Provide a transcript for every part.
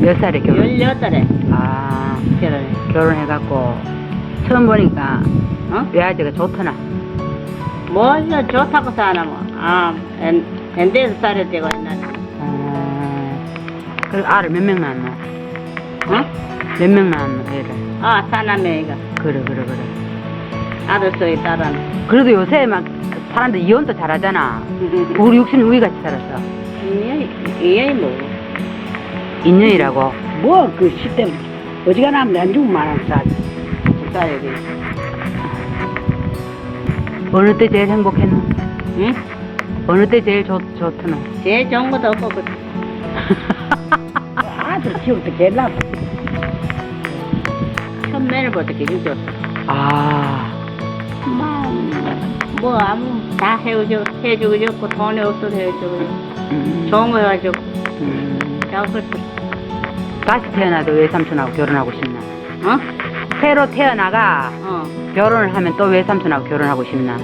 몇 살에 결혼? 18에 아, 결혼해. 결혼해갖고 처음 보니까 어? 외아재가 좋더나. 뭐저 좋다고 사나 뭐. 아, 엔, 엔데에서 살았대고 옛날에. 어, 그 알을 몇 명 낳았노? 어? 몇 명 낳았노, 애를? 아, 사남매가. 그래, 그래, 그래. 아들 소리 따라는. 그래도 요새 막 사람들 이혼도 잘하잖아. 우리 육신은 우리 같이 살았어. 이년이, 이년이 뭐. 인연이라고. 뭐 그 시대 어지간하면 내 죽만 원 싸지. 집사야 돼. 어느 때 제일 행복했노? 응? 어느 때 제일 좋, 좋더노? 제일 좋은 것도 없고, 그, 아들 키울 때 제일 나빠. 천매를 벌써 기준 줬어. 아, 뭐, 뭐, 아무, 다 해주고, 해주고 좋고, 돈이 없어도 해주고, 음, 좋은 거 해주고, 음. 자꾸, 다시 태어나도 외삼촌하고 결혼하고 싶나? 어? 새로 태어나가 어. 결혼을 하면 또 외삼촌하고 결혼하고 싶나?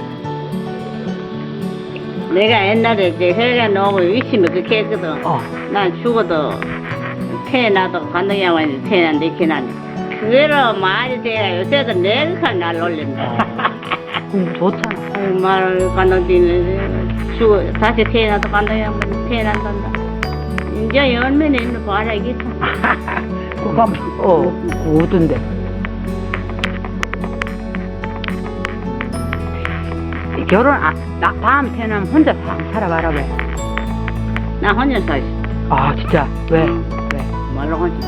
내가 옛날에 이제 혈관 나오고 위치면 그렇게 했거든. 어. 난 죽어도 태어나도 관동양반이 태어난데 이렇게 나니. 그거로 많이 돼야 요새도 내가 날 놀린다. 음, 좋잖아. 아유, 말 관동띠는 죽어 다시 태어나도 관동양반이 태어난단다. 이제 열매는 있는 참. 그거 어, 우던데. 결혼, 아, 나 다음 태어나면 혼자 사, 살아봐라, 왜? 나 혼자 서 있어. 아, 진짜? 왜? 응. 왜? 말로 혼자.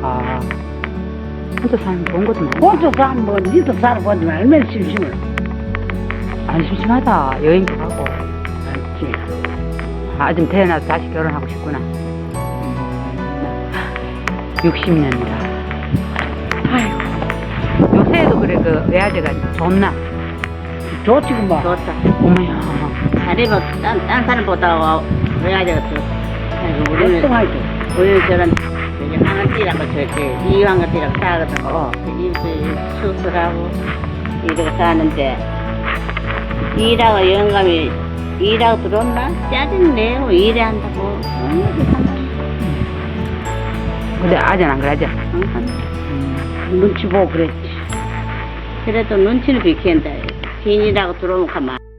아, 혼자 사는 좋은 것도 많아. 혼자 사는 뭐 니도 살아보지 마. 얼마나 심심해. 안 심심하다. 여행도 가고. 알지. 아, 좀 태어나서 다시 결혼하고 싶구나. 60년이다. 아이고. 요새도 그래, 그 외아재가 좋나? 좋지 그 뭐. 좋다. 어머야. 다리 뭐, 딴, 딴 사람보다 왜 아저가 더. 아이고, 우리는, 멀쩡하지. 우리는 저런, 저기 황은띠라고 저렇게, 이황은띠라고 싸거든. 어. 이 수술하고, 이러고 사는데, 일하고 영감이, 일하고 들어온다? 짜증내고, 일해 한다고. 근데 아재는 안 그러지? 응, 한다. 눈치 보고 그랬지. 그래도 눈치는 비킨다. 빈이라고 들어오면 가만.